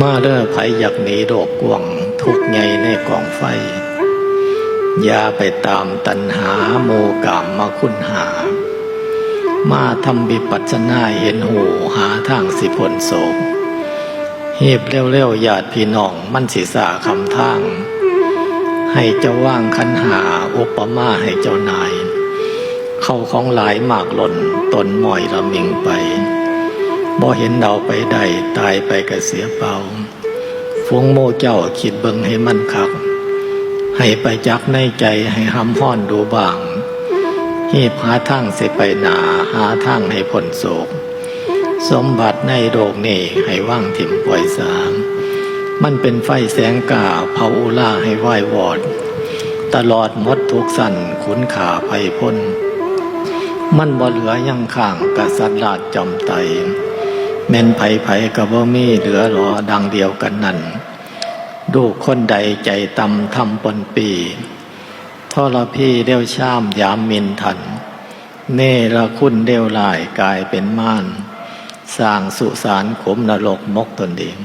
มาเด้อไผอยากหนีโรคกวง ทุกข์ใหญ่ในกองไฟ อย่าไปตามตัณหาโมกามมาคุณหา มาทำบิปัสสนาเห็นหูหาทางสิผลโศกหีบเร็วๆญาติพี่น้องมันสิสาคำทาง ให้เจ้าว่างคันหาอุปมาให้เจ้านาย เข้าของหลายมากหล่นตนหมอยละมิงไป บ่เห็นเดาไปได้ตายไปกะเสียเปล่าฟงโมเจ้าคิดเบิงให้มันคัก ให้ไปจักในใจให้ห้ำห้อนดูบางหีบหาทางเสไปหนาหาทางให้พ้นโศก สมบัติในโลกนี้ให้ว่างถิ่มปล่อยสามมันเป็นไฟแสงกาเผาอุล่าให้ไหววอด ตลอดมดทุกสันขุนขาไพพ้น มันบ่เหลือยังข้างกษัตริย์ราชจอมไต แม่นไผไผกับบ่มีเหลือหรอดังเดียวกันนั่นดูคนใดใจตำทำปนปีทรพี่เดี่ยวชามยามมินทัน เนละคุณเดี่ยวลายกลายเป็นม่าน สร้างสุสานขมนรกมกตนเอง